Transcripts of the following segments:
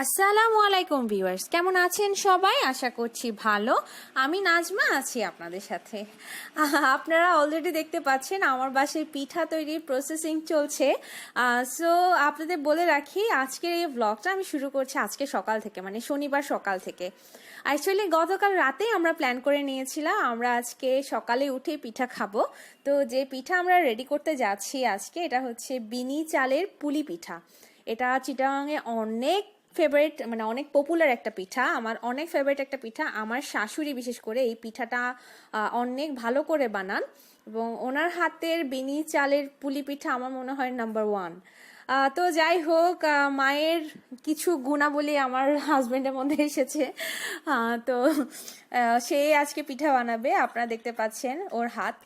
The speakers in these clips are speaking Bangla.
আসসালামু আলাইকুম ভিউয়ার্স, কেমন আছেন সবাই? আশা করছি ভালো। আমি নাজমা আছি আপনাদের সাথে। আপনারা অলরেডি দেখতে পাচ্ছেন আমার বাসায় পিঠা তৈরির প্রসেসিং চলছে। সো আপনাদের বলে রাখি, আজকের এই ব্লগটা আমি শুরু করছি আজকে সকাল থেকে মানে শনিবার সকাল থেকে। অ্যাকচুয়ালি গতকাল রাতেই আমরা প্ল্যান করে নিয়েছিলাম, আমরা আজকে সকালে উঠে পিঠা খাব। তো যে পিঠা আমরা রেডি করতে যাচ্ছি আজকে, এটা হচ্ছে বিনি চালের পুলি পিঠা। এটা চিটাগাংয়ে অনেক ফেভারিট মানে অনেক পপুলার একটা পিঠা। আমার অনেক ফেভারিট একটা পিঠা আমার শাশুড়ি বিশেষ করে এই পিঠাটা অনেক ভালো করে বানান এবং ওনার হাতের বিনি চালের পুলি পিঠা আমার মনে হয় নাম্বার ওয়ান তো যাই হোক মায়ের কিছু গুণাবলী আমার হাজব্যান্ডের মধ্যে এসেছে। তো সে আজকে পিঠা বানাবে, আপনারা দেখতে পাচ্ছেন ওর হাত।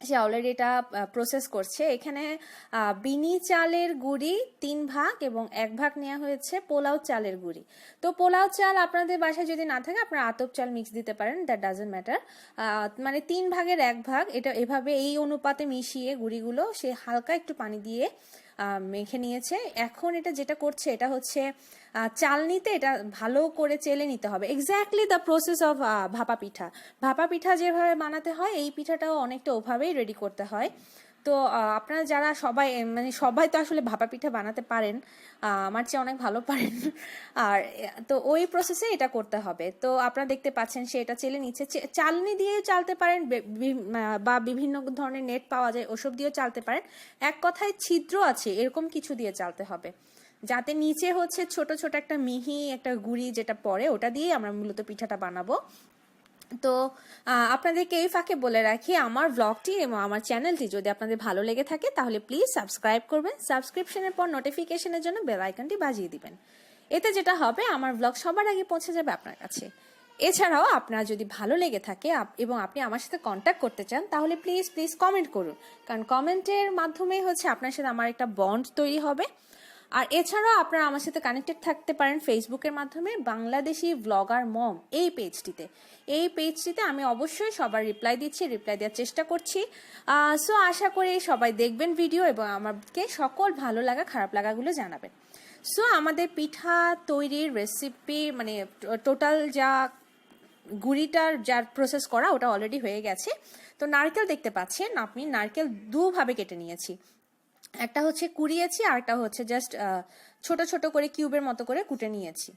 সে অলরেডি এটা প্রসেস করছে। এখানে বিনি চালের গুড়ি তিন ভাগ এবং এক ভাগ নেওয়া হয়েছে পোলাও চালের গুড়ি। তো পোলাও চাল আপনাদের বাসায় যদি না থাকে, আপনারা আতপ চাল মিক্স দিতে পারেন দ্যাট ডাজেন্ট ম্যাটার মানে তিন ভাগের এক ভাগ, এটা এভাবে এই অনুপাতে মিশিয়ে গুড়িগুলো সে হালকা একটু পানি দিয়ে মেখে নিয়েছে। এখন এটা যেটা করছে, এটা হচ্ছে চাল নিতে এটা ভালো করে চেলে নিতে হবে। এক্স্যাক্টলি দ্য প্রসেস অফ ভাপা পিঠা। ভাপা পিঠা যেভাবে বানাতে হয়, এই পিঠাটাও অনেকটা ওভাবেই রেডি করতে হয়। তো আপনারা যারা সবাই মানে সবাই তো আসলে ভাপা পিঠা বানাতে পারেন আমার চেয়ে অনেক ভালো পারেন। আর তো ওই প্রসেসে এটা করতে হবে। তো আপনারা দেখতে পাচ্ছেন সে এটা চেলে নিচ্ছে। চালনি দিয়ে চালতে পারেন, বে- বিভিন্ন ধরনের নেট পাওয়া যায়, ওসব দিয়েও চালতে পারেন। এক কথায় ছিদ্র আছে, এরকম কিছু দিয়ে চালতে হবে। যাতে নিচে হচ্ছে ছোট ছোট একটা মিহি একটা গুড়ি যেটা পড়ে, ওটা দিয়ে আমরা মূলত পিঠাটা বানাবো। তো আপনাদেরকে এই ফাঁকে বলে রাখি, আমার ব্লগটি এবং আমার চ্যানেলটি যদি আপনাদের ভালো লেগে থাকে, তাহলে প্লিজ সাবস্ক্রাইব করবেন। সাবস্ক্রিপশনের পর নোটিফিকেশনের জন্য বেল আইকনটি বাজিয়ে দিবেন। এতে যেটা হবে, আমার ব্লগ সবার আগে পৌঁছে যাবে আপনার কাছে। এছাড়াও, আপনার যদি ভালো লেগে থাকে এবং আপনি আমার সাথে কন্ট্যাক্ট করতে চান, তাহলে প্লিজ প্লিজ কমেন্ট করুন। কারণ কমেন্টের মাধ্যমে হচ্ছে আপনার সাথে আমার একটা বন্ড তৈরি হবে। আর এছাড়াও আপনারা আমার সাথে কানেক্টেড থাকতে পারেন ফেসবুকের মাধ্যমে বাংলাদেশি ব্লগার মম এই পেজটিতে এই পেজটিতে আমি অবশ্যই সবার রিপ্লাই দিচ্ছি রিপ্লাই দেওয়ার চেষ্টা করছি। সো আশা করি সবাই দেখবেন ভিডিও এবং আমাকে সকল ভালো লাগা, খারাপ লাগাগুলো জানাবেন। সো আমাদের পিঠা তৈরির রেসিপি মানে টোটাল যা গুড়িটার যার প্রসেস করা, ওটা অলরেডি হয়ে গেছে। তো নারকেল দেখতে পাচ্ছেন, আপনি নারকেল দুভাবে কেটে নিয়েছি। একটা হচ্ছে কুড়িয়েছি আর একটা হচ্ছে জাস্ট ছোট ছোট করে কিউবের মতো করে কুটে নিয়েছি।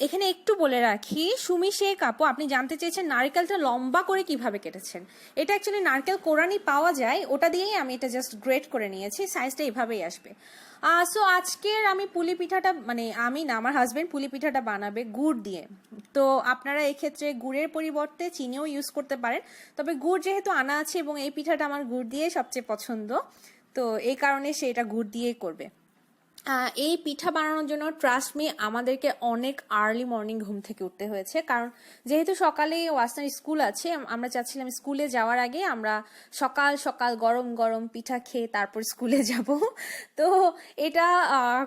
এখানে একটু বলে রাখি, সুমি শেখ আপু, আপনি জানতে চেয়েছেন নারকেলটা লম্বা করে কীভাবে কেটেছেন? এটা অ্যাকচুয়ালি নারকেল কোরানি পাওয়া যায়, ওটা দিয়েই আমি এটা জাস্ট গ্রেট করে নিয়েছি সাইজটা এভাবেই আসবে। সো আজকের আমি পুলি পিঠাটা মানে আমি না, আমার হাজবেন্ড পুলি পিঠাটা বানাবে গুড় দিয়ে। তো আপনারা এক্ষেত্রে গুড়ের পরিবর্তে চিনিও ইউজ করতে পারেন, তবে গুড় যেহেতু আনা আছে এবং এই পিঠাটা আমার গুড় দিয়ে সবচেয়ে পছন্দ তো এই কারণে সে এটা গুড় দিয়েই করবে। এই পিঠা বানানোর জন্য ট্রাস্ট মি আমাদেরকে অনেক আর্লি মর্নিং ঘুম থেকে উঠতে হয়েছে। কারণ যেহেতু সকালে ওয়াসনার স্কুল আছে আমরা চাচ্ছিলাম স্কুলে যাওয়ার আগে আমরা সকাল সকাল গরম গরম পিঠা খেয়ে তারপর স্কুলে যাব। তো এটা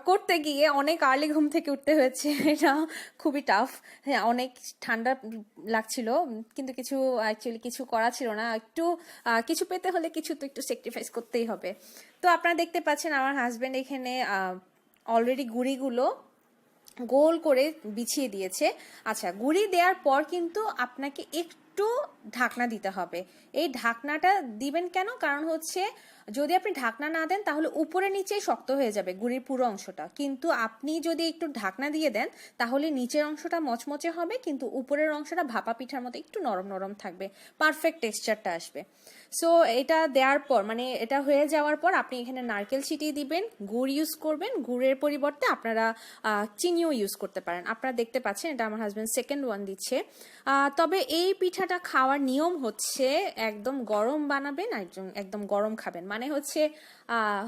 করতে গিয়ে অনেক আর্লি ঘুম থেকে উঠতে হয়েছে। এটা খুবই টাফ হ্যাঁ অনেক ঠান্ডা লাগছিল, কিন্তু কিছু অ্যাকচুয়ালি কিছু করা ছিল না। একটু কিছু পেতে হলে কিছু তো একটু স্যাক্রিফাইস করতেই হবে। তো আপনারা দেখতে পাচ্ছেন আমার হাজব্যান্ড এখানে অলরেডি গুড়িগুলো গোল করে বিছিয়ে দিয়েছে। আচ্ছা গুড়ি দেওয়ার পর কিন্তু আপনাকে একটু ঢাকনা দিতে হবে। এই ঢাকনাটা দিবেন কেন? কারণ হচ্ছে যদি আপনি ঢাকনা না দেন, তাহলে উপরে নিচেই শক্ত হয়ে যাবে গুড়ির পুরো অংশটা। কিন্তু আপনি যদি একটু ঢাকনা দিয়ে দেন, তাহলে নিচের অংশটা মচমচে হবে, কিন্তু উপরের অংশটা ভাপা পিঠার মতো একটু নরম নরম থাকবে। পারফেক্ট টেক্সচারটা আসবে। সো এটা দেওয়ার পর মানে এটা হয়ে যাওয়ার পর আপনি এখানে নারকেল ছিটিয়ে দিবেন, গুড় ইউজ করবেন, গুড়ের পরিবর্তে আপনারা চিনিও ইউজ করতে পারেন। আপনারা দেখতে পাচ্ছেন, এটা আমার হাজব্যান্ড সেকেন্ড ওয়ান দিচ্ছে। তবে এই পিঠাটা খাওয়ার নিয়ম হচ্ছে, একদম গরম বানাবেন, একদম একদম গরম খাবেন। মানে হচ্ছে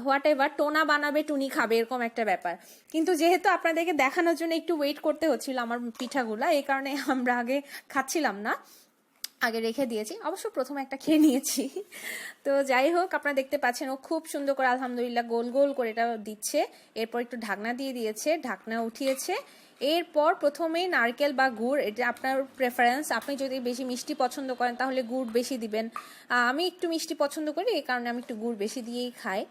হোয়াট এভার টোনা বানাবে, টুনি খাবে, এরকম একটা ব্যাপার। কিন্তু যেহেতু আপনাদেরকে দেখানোর জন্য একটু ওয়েট করতে হচ্ছিল আমার পিঠাগুলা, এই কারণে আমরা আগে খাচ্ছিলাম না। আগে রেখে দিয়েছি। অবশ্য প্রথমে একটা খেয়ে নিয়েছি। তো যাই হোক, আপনারা দেখতে পাচ্ছেন, ও খুব সুন্দর করে আলহামদুলিল্লাহ গোল গোল করে এটা দিচ্ছে। এরপর একটু ঢাকনা দিয়ে দিয়েছে। ঢাকনা উঠিয়েছে। এরপর প্রথমেই নারকেল বা গুড়, এটা আপনার প্রেফারেন্স আপনি যদি বেশি মিষ্টি পছন্দ করেন, তাহলে গুড় বেশি দিবেন। আমি একটু মিষ্টি পছন্দ করি, এই কারণে আমি একটু গুড় বেশি দিয়েই খাই।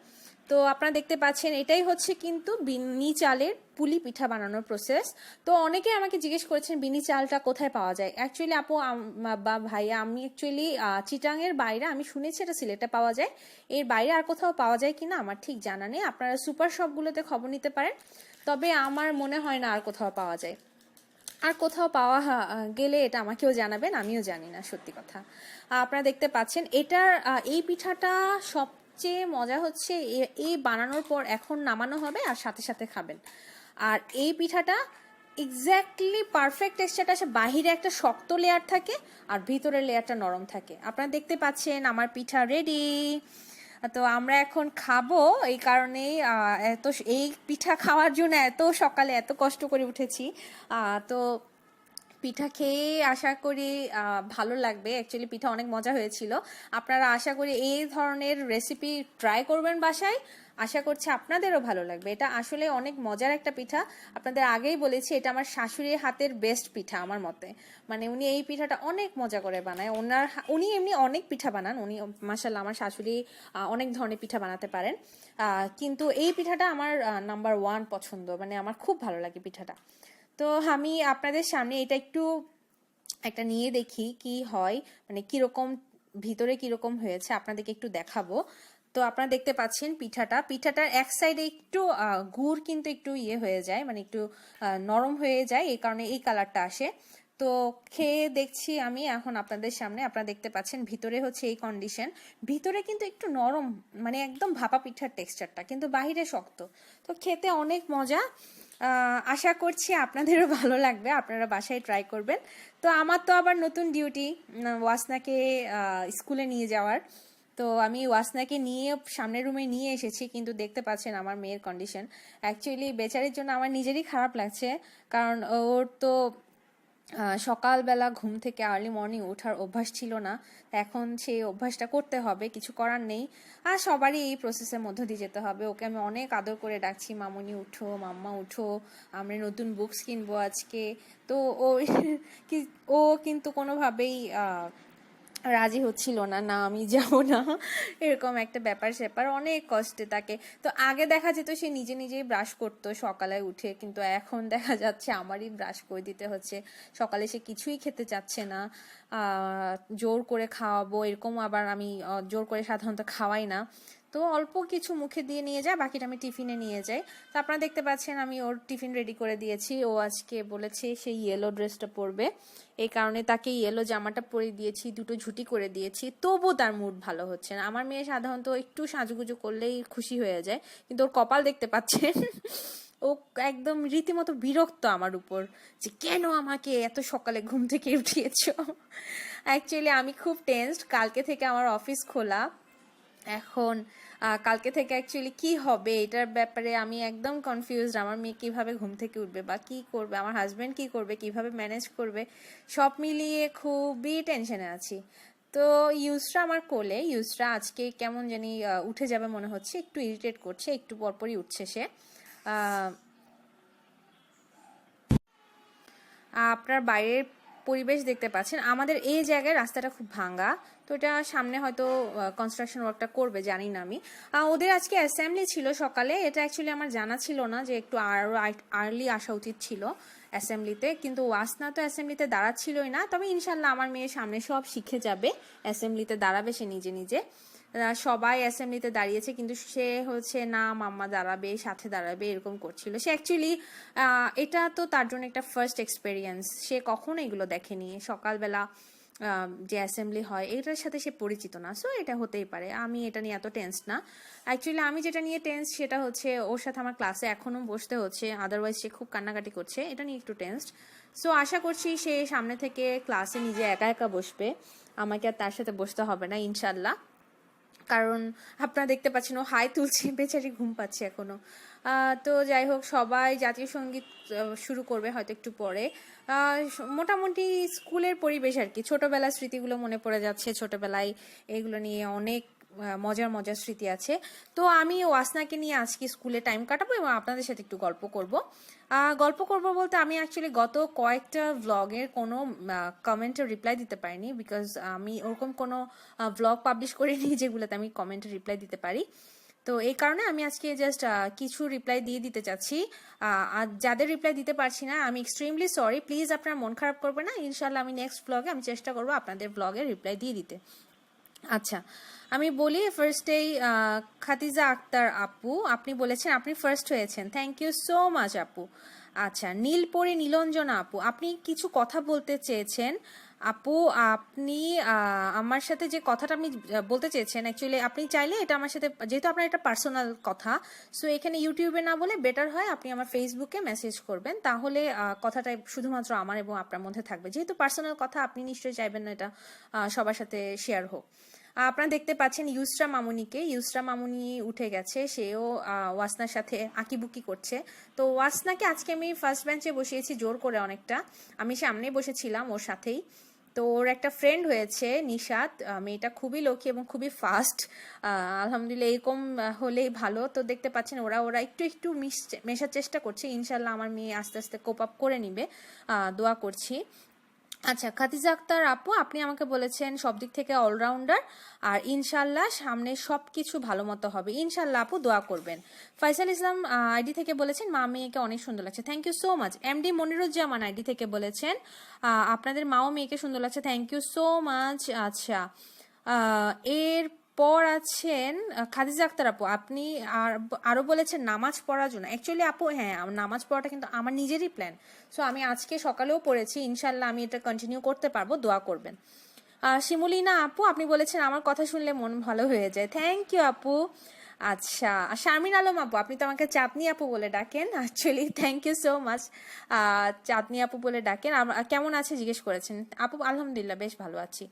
তো আপনারা দেখতে পাচ্ছেন, এটাই হচ্ছে কিন্তু বিনি চালের পুলি পিঠা বানানোর প্রসেস তো অনেকে আমাকে জিজ্ঞেস করেছেন, বিনি চালটা কোথায় পাওয়া যায়? অ্যাকচুয়ালি আপু বা ভাইয়া আমি অ্যাকচুয়ালি চিটাংয়ের বাইরে আমি শুনেছি এটা সিলেটে পাওয়া যায়। এর বাইরে আর কোথাও পাওয়া যায় কিনা, আমার ঠিক জানা নেই। আপনারা সুপার শপগুলোতে খবর নিতে পারেন। তবে আমার মনে হয় না আর কোথাও পাওয়া যায়। আর কোথাও পাওয়া গেলে এটা আমাকেও জানাবেন, আমিও জানি না, সত্যি কথা। আপনারা দেখতে পাচ্ছেন, এটার এই পিঠাটা সবচেয়ে মজা হচ্ছে এই বানানোর পর এখন নামানো হবে আর সাথে সাথে খাবেন। আর এই পিঠাটা এক্স্যাক্টলি পারফেক্ট টেক্সচারটা আসে, বাহিরে একটা শক্ত লেয়ার থাকে আর ভিতরের লেয়ারটা নরম থাকে। আপনারা দেখতে পাচ্ছেন, আমার পিঠা রেডি তো আমরা এখন খাব এই কারণেই এত এই পিঠা খাওয়ার জন্য এত সকালে এত কষ্ট করে উঠেছি। তো পিঠা খেয়ে আশা করি ভালো লাগবে। অ্যাকচুয়ালি পিঠা অনেক মজা হয়েছিল। আপনারা আশা করি এই ধরনের রেসিপি ট্রাই করবেন বাসায়। আশা করছি আপনাদেরও ভালো লাগবে। এটা আসলে অনেক মজার একটা পিঠা। আপনাদের আগেই বলেছি, এটা আমার শাশুড়ির হাতের বেস্ট পিঠা আমার মতে। মানে উনি এই পিঠাটা অনেক মজা করে বানায়। ওনার উনি এমনি অনেক পিঠা বানান। উনি মাসাল্লাহ আমার শাশুড়ি অনেক ধরনের পিঠা বানাতে পারেন। কিন্তু এই পিঠাটা আমার নাম্বার ওয়ান পছন্দ। মানে আমার খুব ভালো লাগে পিঠাটা। তো আমি আপনাদের সামনে এটা একটু একটা নিয়ে দেখি কি হয় মানে কীরকম, ভিতরে কীরকম হয়েছে আপনাদেরকে একটু দেখাবো। তো আপনারা দেখতে পাচ্ছেন পিঠাটা। পিঠাটার এক সাইডে একটু গুড় কিন্তু একটু ইয়ে হয়ে যায় মানে একটু নরম হয়ে যায়, এই কারণে এই কালারটা আসে। তো খেয়ে দেখছি আমি এখন আপনাদের সামনে। আপনারা দেখতে পাচ্ছেন ভিতরে হচ্ছে এই কন্ডিশন ভিতরে কিন্তু একটু নরম মানে একদম ভাপা পিঠার টেক্সচারটা কিন্তু বাহিরে শক্ত। তো খেতে অনেক মজা। আশা করছি আপনাদেরও ভালো লাগবে, আপনারা বাসায় ট্রাই করবেন। তো আমার তো আবার নতুন ডিউটি ওয়াসনাকে স্কুলে নিয়ে যাওয়ার। তো আমি ওয়াসনাকে নিয়ে, সামনের রুমে নিয়ে এসেছি, কিন্তু দেখতে পাচ্ছেন আমার মেয়ের কন্ডিশন অ্যাকচুয়ালি বেচারের জন্য আমার নিজেরই খারাপ লাগছে, কারণ ওর তো সকালবেলা ঘুম থেকে আর্লি মর্নিং ওঠার অভ্যাস ছিল না। এখন সেই অভ্যাসটা করতে হবে, কিছু করার নেই। আর সবারই এই প্রসেসের মধ্য দিয়ে যেতে হবে। ওকে আমি অনেক আদর করে ডাকছি, মামনি, উঠো, মাম্মা, উঠো। আমরা নতুন বুকস কিনবো আজকে। তো ও কি- ও কিন্তু কোনোভাবেই রাজি হচ্ছিল না না আমি যাব না, এরকম একটা ব্যাপার স্যাপার, অনেক কষ্টে তাকে। তো আগে দেখা যেত সে নিজে নিজেই ব্রাশ করতো সকালে উঠে, কিন্তু এখন দেখা যাচ্ছে আমারই ব্রাশ করে দিতে হচ্ছে। সকালে সে কিছুই খেতে চাচ্ছে না জোর করে খাওয়াবো, এরকম আবার আমি জোর করে সাধারণত খাওয়াই না। তো অল্প কিছু মুখে দিয়ে নিয়ে যায়, বাকিটা আমি টিফিনে নিয়ে যাই। তো আপনারা দেখতে পাচ্ছেন আমি ওর টিফিন রেডি করে দিয়েছি। ও আজকে বলেছে সেই ইয়েলো ড্রেসটা পরবে। এই কারণে তাকে ইয়েলো জামাটা পরে দিয়েছি, দুটো ঝুটি করে দিয়েছি। তবুও তার মুড ভালো হচ্ছে না। আমার মেয়ে সাধারণত একটু সাজুগুজু করলেই খুশি হয়ে যায়, কিন্তু ওর কপাল দেখতে পাচ্ছেন, ও একদম রীতিমতো বিরক্ত আমার উপর যে কেন আমাকে এত সকালে ঘুম থেকে উঠিয়েছ? অ্যাকচুয়ালি আমি খুব টেন্সড কালকে থেকে আমার অফিস খোলা। এখন কালকে থেকে অ্যাকচুয়ালি কি হবে এটার ব্যাপারে আমি একদম কনফিউজড আমার মেয়ে কীভাবে ঘুম থেকে উঠবে বা কি করবে, আমার হাজব্যান্ড কি করবে, কীভাবে ম্যানেজ করবে, সব মিলিয়ে খুবই টেনশনে আছি। তো ইউসরা আমার কোলে, ইউসরা আজকে কেমন জানি উঠে যাবে মনে হচ্ছে, একটু ইরিটেট করছে, একটু পরপরই উঠছে সে। আপনার বাইরের পরিবেশ দেখতে পাচ্ছেন। আমাদের এই জায়গায় রাস্তাটা খুব ভাঙ্গা। তো এটা সামনে হয়তো কনস্ট্রাকশন ওয়ার্কটা করবে, জানি না আমি। ওদের আজকে অ্যাসেম্বলি ছিল সকালে। এটা অ্যাকচুয়ালি আমার জানা ছিল না যে একটু আরও আর্লি আসা উচিত ছিল অ্যাসেম্বলিতে কিন্তু ওয়াসনা তো অ্যাসেম্বলিতে দাঁড়াচ্ছিলই না। তবে ইনশাল্লাহ আমার মেয়ে সামনে সব শিখে যাবে। অ্যাসেম্বলিতে দাঁড়াবে সে নিজে নিজে। সবাই অ্যাসেম্বলিতে দাঁড়িয়েছে, কিন্তু সে হচ্ছে, না, মাম্মা দাঁড়াবে, সাথে দাঁড়াবে, এরকম করছিল। সে অ্যাকচুয়ালি এটা তো তার জন্য একটা ফার্স্ট এক্সপেরিয়েন্স সে কখনো এগুলো দেখেনি। সকালবেলা যে অ্যাসেম্বলি হয়, এটার সাথে সে পরিচিত না। সো এটা হতেই পারে। আমি এটা নিয়ে এত টেন্স না। অ্যাকচুয়ালি আমি যেটা নিয়ে টেন্স সেটা হচ্ছে, ওর সাথে আমার ক্লাসে এখনও বসতে হচ্ছে। আদারওয়াইজ সে খুব কান্নাকাটি করছে। এটা নিয়ে একটু টেন্সড সো আশা করছি সে সামনে থেকে ক্লাসে নিজে একা একা বসবে। আমাকে আর তার সাথে বসতে হবে না ইনশাল্লাহ কারণ আপনারা দেখতে পাচ্ছেন ও হাই তুলছে, বেচারি ঘুম পাচ্ছে এখনও। তো যাই হোক, সবাই জাতীয় সংগীত শুরু করবে হয়তো একটু পরে। মোটামুটি স্কুলের পরিবেশ আর কি। ছোটবেলার স্মৃতিগুলো মনে পড়ে যাচ্ছে। ছোটবেলায় এগুলো নিয়ে অনেক মজার মজার স্মৃতি আছে। তো আমি ওয়াসনাকে নিয়ে আজকে স্কুলে টাইম কাটাবো এবং আপনাদের সাথে একটু গল্প করব। গল্প করব বলতে আমি অ্যাকচুয়ালি গত কয়েকটা ভ্লগের কোনো কমেন্টের রিপ্লাই দিতে পারিনি বিকজ আমি ওরকম কোনো ভ্লগ পাবলিশ করিনি যেগুলোতে আমি কমেন্টের রিপ্লাই দিতে পারি। তো এই কারণে আমি আজকে জাস্ট কিছু রিপ্লাই দিয়ে দিতে চাচ্ছি। আর যাদের রিপ্লাই দিতে পারছি না, আমি এক্সট্রিমলি সরি প্লিজ আপনার মন খারাপ করবে না। ইনশাল্লাহ আমি নেক্সট ব্লগে আমি চেষ্টা করব আপনাদের ব্লগে রিপ্লাই দিয়ে দিতে। আচ্ছা আমি বলি ফার্স্টেই খাতিজা আক্তার আপু, আপনি বলেছেন আপনি ফার্স্ট হয়েছেন। থ্যাংক ইউ সো মাচ আপু। আচ্ছা নীলপরি নীলঞ্জনা আপু, আপনি কিছু কথা বলতে চেয়েছেন। আপু, আপনি আমার সাথে যে কথাটা আপনি বলতে চেয়েছেন অ্যাকচুয়ালি আপনি চাইলে এটা আমার সাথে, যেহেতু আপনার এটা পার্সোনাল কথা সো এখানে ইউটিউবে না বলে বেটার হয় আপনি আমার ফেসবুকে মেসেজ করবেন। তাহলে কথাটা শুধুমাত্র আমার এবং আপনার মধ্যে থাকবে। যেহেতু পার্সোনাল কথা, আপনি নিশ্চয়ই চাইবেন না এটা সবার সাথে শেয়ার হোক। আপনারা দেখতে পাচ্ছেন ইউসরা মামুনিকে। ইউসরা মামুনি উঠে গেছে, সেও ওয়াসনার সাথে আঁকিবুকি করছে। তো ওয়াসনাকে আজকে আমি ফার্স্ট বেঞ্চে বসিয়েছি জোর করে অনেকটা। আমি সামনেই বসেছিলাম ওর সাথেই। তো ওর একটা ফ্রেন্ড হয়েছে, নিশাত। মেয়েটা খুবই লক্ষ্মী এবং খুবই ফাস্ট আলহামদুলিল্লাহ এরকম হলেই ভালো। তো দেখতে পাচ্ছেন ওরা ওরা একটু একটু মিশ- মেশার চেষ্টা করছে। ইনশাল্লাহ আমার মেয়ে আস্তে আস্তে কোপ আপ করে নিবে। দোয়া করছি। আচ্ছা খাতিজা আক্তার আপু, আপনি আমাকে বলেছেন সব দিক থেকে অলরাউন্ডার আর ইনশাল্লাহ সামনে সব কিছু ভালো মতো হবে। ইনশাল্লাহ আপু, দোয়া করবেন। ফাইসাল ইসলাম আইডি থেকে বলেছেন, মা মেয়েকে অনেক সুন্দর লাগছে। Thank you so much MD Moniruzzaman, ID থেকে বলেছেন আপনাদের মাও মেয়েকে সুন্দর লাগছে। থ্যাংক ইউ সো মাচ আচ্ছা এর পর আছেন খাদিজা আক্তার আপু, আপনি আর, আরও বলেছেন নামাজ পড়ার জন্য। অ্যাকচুয়ালি আপু হ্যাঁ নামাজ পড়াটা কিন্তু আমার নিজেরই প্ল্যান সো আমি আজকে সকালেও পড়েছি ইনশাল্লাহ আমি এটা কন্টিনিউ করতে পারব, দোয়া করবেন। শিমুলিনা আপু, আপনি বলেছেন আমার কথা শুনলে মন ভালো হয়ে যায়। থ্যাংক ইউ আপু। আচ্ছা শারমিন আলম আপু, আপনি তো আমাকে চাঁদনি আপু বলে ডাকেন। Actually thank you so much Chandni আপু বলে ডাকেন। কেমন আছে জিজ্ঞেস করেছেন? আপু, আলহামদুলিল্লাহ, বেশ ভালো আছি।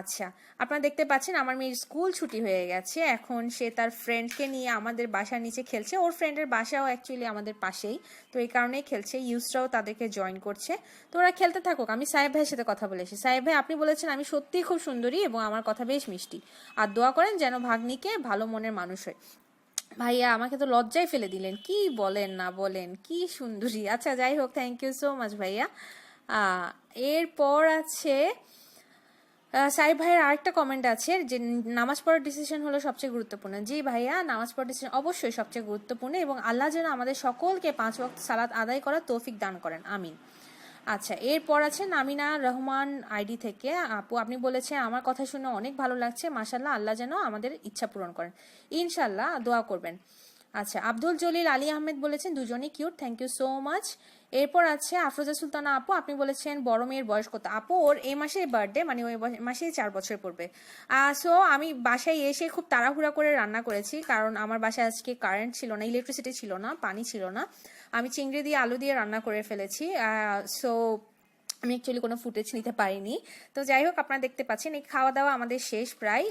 আচ্ছা আপনারা দেখতে পাচ্ছেন আমার মেয়ের স্কুল ছুটি হয়ে গেছে। এখন সে তার ফ্রেন্ডকে নিয়ে আমাদের বাসার নিচে খেলছে। ওর ফ্রেন্ডের বাসাও অ্যাকচুয়ালি আমাদের পাশেই। তো এই কারণেই খেলছে। ইউসরাও তাদেরকে জয়েন করছে। তো ওরা খেলতে থাকুক। আমি সাহেব ভাইয়ের সাথে কথা বলেছি সাহেব ভাই, আপনি বলেছেন আমি সত্যিই খুব সুন্দরী এবং আমার কথা বেশ মিষ্টি। আর দোয়া করেন যেন ভাগ্নিকে ভালো মনের মানুষ হয়। ভাইয়া, আমাকে তো লজ্জায় ফেলে দিলেন। কি বলেন, না বলেন? কি সুন্দরী। আচ্ছা যাই হোক থ্যাংক ইউ সো মাচ ভাইয়া। এরপর আছে সাইব ভাইয়ের আরেকটা কমেন্ট আছে যে, নামাজ পড়ার ডিসিশন হলো সবচেয়ে গুরুত্বপূর্ণ। জি ভাইয়া, নামাজ পড়ার ডিসিশন অবশ্যই সবচেয়ে গুরুত্বপূর্ণ এবং আল্লাহ যেন আমাদের সকলকে পাঁচ ওয়াক্ত সালাত আদায় করার তৌফিক দান করেন। আমিন। আচ্ছা এরপর আছে নামিনা রহমান আইডি থেকে, আপু, আপনি বলেছেন আমার কথা শুনে অনেক ভালো লাগছে। মাসাল্লাহ আল্লাহ যেন আমাদের ইচ্ছা পূরণ করেন। ইনশাল্লাহ দোয়া করবেন। আচ্ছা আব্দুল জলিল আলী আহমেদ বলেছেন, দুজনেই cute thank you so much এরপর আছে আফরোজা সুলতানা আপু, আপনি বলেছেন বড় মেয়ের বয়স কত? আপু, ওর এই মাসে বার্থডে মানে ওই মাসে মাসেই চার বছর পড়বে। সো আমি বাসায় এসে খুব তাড়াহুড়া করে রান্না করেছি, কারণ আমার বাসায় আজকে কারেন্ট ছিল না ইলেকট্রিসিটি ছিল না, পানি ছিল না। আমি চিংড়ি দিয়ে আলু দিয়ে রান্না করে ফেলেছি সো আমি অ্যাকচুয়ালি কোনো ফুটেজ নিতে পারিনি। তো যাই হোক, আপনারা দেখতে পাচ্ছেন, এই খাওয়া দাওয়া আমাদের শেষ প্রায়।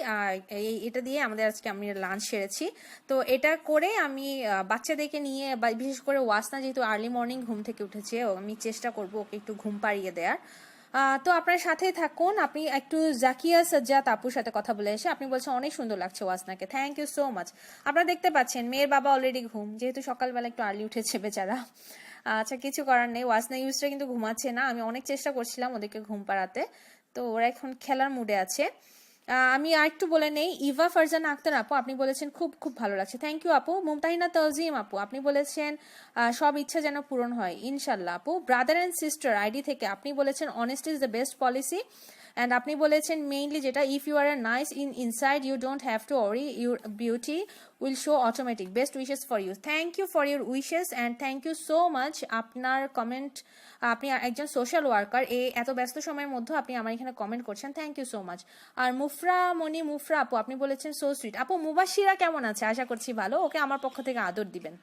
এই, এটা দিয়ে আমাদের আজকে আমি লাঞ্চ সেরেছি। তো এটা করে আমি বাচ্চাদেরকে নিয়ে বা বিশেষ করে ওয়াসনা যেহেতু আর্লি মর্নিং ঘুম থেকে উঠেছে আমি চেষ্টা করব ওকে একটু ঘুম পাড়িয়ে দেওয়ার। তো আপনার সাথে থাকুন, আপনি একটু জাকিয়া সাজ্জাদ আপুর সাথে কথা বলে এসে আপনি বলছেন, অনেক সুন্দর লাগছে ওয়াসনাকে। থ্যাংক ইউ সো মাচ আপনারা দেখতে পাচ্ছেন, মেয়ের বাবা অলরেডি ঘুম, যেহেতু সকালবেলা একটু আর্লি উঠেছে বেচারা। আচ্ছা কিছু করার নেই। ওয়াসনা ইউজটা কিন্তু ঘুমাচ্ছে না। আমি অনেক চেষ্টা করছিলাম ওদেরকে ঘুম পাড়াতে। তো ওরা এখন খেলার মুডে আছে। আমি আর একটু বলে নেই। ইভা ফারজান আক্তার আপু, আপনি বলেছেন খুব খুব ভালো লাগছে। থ্যাংক ইউ আপু। মুমতাহিনা তজিম আপু, আপনি বলেছেন সব ইচ্ছা যেন পূরণ হয়। ইনশাল্লাহ আপু। ব্রাদার অ্যান্ড সিস্টার আইডি থেকে আপনি বলেছেন honest is the best policy and আপনি বলেছেন মেইনলি যেটা if you are a nice in inside you don't have to worry your beauty will show automatic best wishes for you thank you for your wishes and thank you so much আপনার কমেন্ট আপনি একজন সোশ্যাল ওয়ার্কার এই এত ব্যস্ত সময়ের মধ্যে আপনি আমার এখানে কমেন্ট করছেন। থ্যাংক ইউ সো মাচ আর মুফরা, মনি, মুফরা আপু, আপনি বলেছেন সো সুইট আপু, মুবাসিরা কেমন আছে? আশা করছি ভালো। ওকে আমার পক্ষ থেকে আদর দিবেন।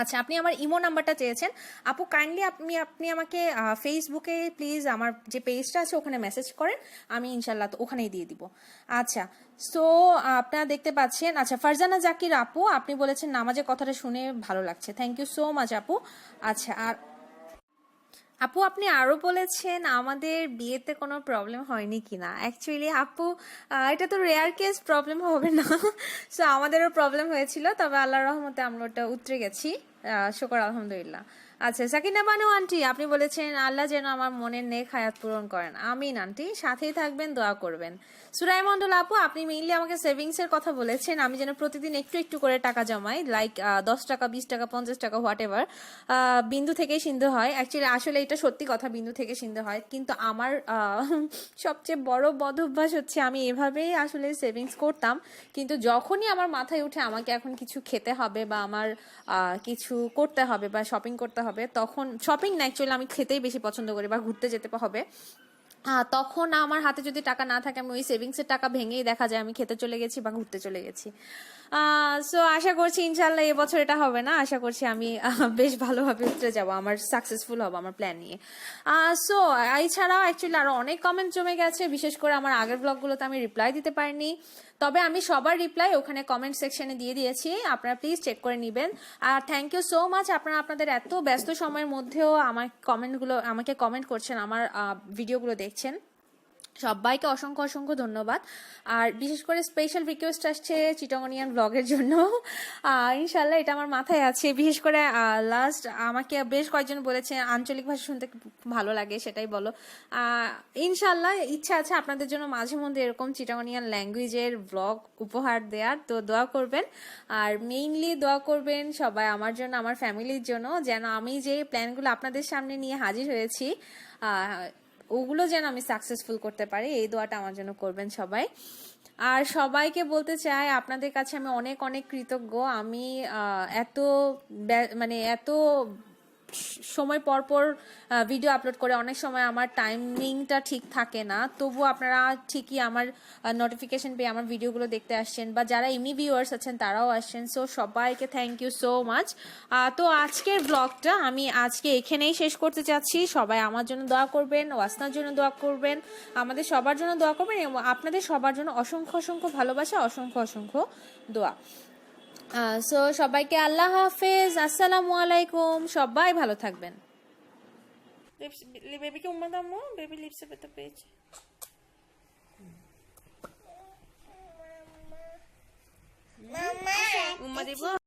আচ্ছা আপনি আমার ইমো নাম্বারটা চেয়েছেন। আপু কাইন্ডলি আপনি আপনি আমাকে ফেসবুকে প্লিজ আমার যে পেজটা আছে ওখানে মেসেজ করেন, আমি ইনশাল্লাহ তো ওখানেই দিয়ে দিব। আচ্ছা সো আপনারা দেখতে পাচ্ছেন আচ্ছা ফারজানা জাকির আপু, আপনি বলেছেন নামাজের কথাটা শুনে ভালো লাগছে। থ্যাংক ইউ সো মাচ আপু। আচ্ছা আর আপু, আপনি আরও বলেছেন আমাদের বিয়েতে কোনো প্রবলেম হয়নি কিনা। অ্যাকচুয়ালি আপু এটা তো রেয়ার কেস প্রবলেম হবে না। সো আমাদেরও প্রবলেম হয়েছিল, তবে আল্লাহর রহমতে আমরা ওটা উতরে গেছি। শুকর, আলহামদুলিল্লাহ। আচ্ছা সাকিনা বানু, আন্টি, আপনি বলেছেন, আল্লাহ যেন আমার মনের নেক হায়াত পূরণ করেন। আমিন, আন্টি, সাথেই থাকবেন, দোয়া করবেন। সুরাই মন্ডল আপু, আপনি মেইনলি আমাকে সেভিংস এর কথা বলেছেন, আমি যেন প্রতিদিন একটু একটু করে টাকা জমাই লাইক দশ টাকা, বিশ টাকা, পঞ্চাশ টাকা হোয়াট এভার বিন্দু থেকেই সিন্ধু হয়। অ্যাকচুয়ালি আসলে এটা সত্যি কথা, বিন্দু থেকে সিন্ধু হয়। কিন্তু আমার সবচেয়ে বড় বদ অভ্যাস হচ্ছে, আমি এভাবেই আসলে সেভিংস করতাম। কিন্তু যখনই আমার মাথায় উঠে, আমাকে এখন কিছু খেতে হবে বা আমার কিছু করতে হবে বা শপিং করতে হবে তখন শপিং না অ্যাকচুয়ালি আমি খেতেই বেশি পছন্দ করি বা ঘুরতে যেতে হবে। তখন আমার হাতে যদি টাকা না থাকে, আমি ওই সেভিংসের টাকা ভেঙেই দেখা যায়, আমি খেতে চলে গেছি বা ঘুরতে চলে গেছি। সো আশা করছি ইনশাল্লাহ এবছর এটা হবে না। আশা করছি আমি বেশ ভালোভাবে উতরে যাব, আমার সাকসেসফুল হব, আমার প্ল্যান নিয়ে। সো এছাড়াও অ্যাকচুয়ালি আরও অনেক কমেন্ট জমে গেছে, বিশেষ করে আমার আগের ব্লগগুলোতে আমি রিপ্লাই দিতে পারিনি। তবে আমি সবার রিপ্লাই ওখানে কমেন্ট সেকশনে দিয়ে দিয়েছি, আপনারা প্লিজ চেক করে নেবেন। আর থ্যাংক ইউ সো মাচ আপনারা আপনাদের এত ব্যস্ত সময়ের মধ্যেও আমার কমেন্টগুলো আমাকে কমেন্ট করছেন, আমার ভিডিওগুলো দেখছেন। সবাইকে অসংখ্য অসংখ্য ধন্যবাদ। আর বিশেষ করে স্পেশাল রিকোয়েস্ট আসছে চিটংনিয়ান ব্লগের জন্য। ইনশাল্লাহ এটা আমার মাথায় আছে। বিশেষ করে লাস্ট আমাকে বেশ কয়েকজন বলেছে, আঞ্চলিক ভাষা শুনতে ভালো লাগে, সেটাই বলো। ইনশাল্লাহ ইচ্ছা আছে আপনাদের জন্য মাঝে মধ্যে এরকম চিটংনিয়ান ল্যাঙ্গুয়েজের ব্লগ উপহার দেওয়ার তো দোয়া করবেন। আর মেইনলি দোয়া করবেন সবাই আমার জন্য, আমার ফ্যামিলির জন্য, যেন আমি যে প্ল্যানগুলো আপনাদের সামনে নিয়ে হাজির হয়েছি ওগুলো যেন আমি সাকসেসফুল করতে পারি, এই দোয়াটা আমার জন্য করবেন সবাই। আর সবাইকে বলতে চাই, আপনাদের কাছে আমি অনেক অনেক কৃতজ্ঞ। আমি এত মানে এত সময় পর পর ভিডিও আপলোড করে অনেক সময় আমার টাইমিংটা ঠিক থাকে না। তবু আপনারা ঠিকই আমার নোটিফিকেশন পেয়ে আমার ভিডিওগুলো দেখতে আসছেন বা যারা এমনি ভিউয়ার্স আছেন তারাও আসছেন। সো সবাইকে থ্যাংক ইউ সো মাচ তো আজকের ব্লগটা আমি আজকে এখানেই শেষ করতে চাচ্ছি। সবাই আমার জন্য দোয়া করবেন, ওয়াসনার জন্য দোয়া করবেন, আমাদের সবার জন্য দোয়া করবেন এবং আপনাদের সবার জন্য অসংখ্য অসংখ্য ভালোবাসা, অসংখ্য অসংখ্য দোয়া। সো সবাইকে আল্লাহ হাফেজ আসসালামু আলাইকুম সবাই ভালো থাকবেন। বেবিকে উম্মা দাম্মু বেবি লিপসে পেতে পেয়েছে। উম্মা দিব?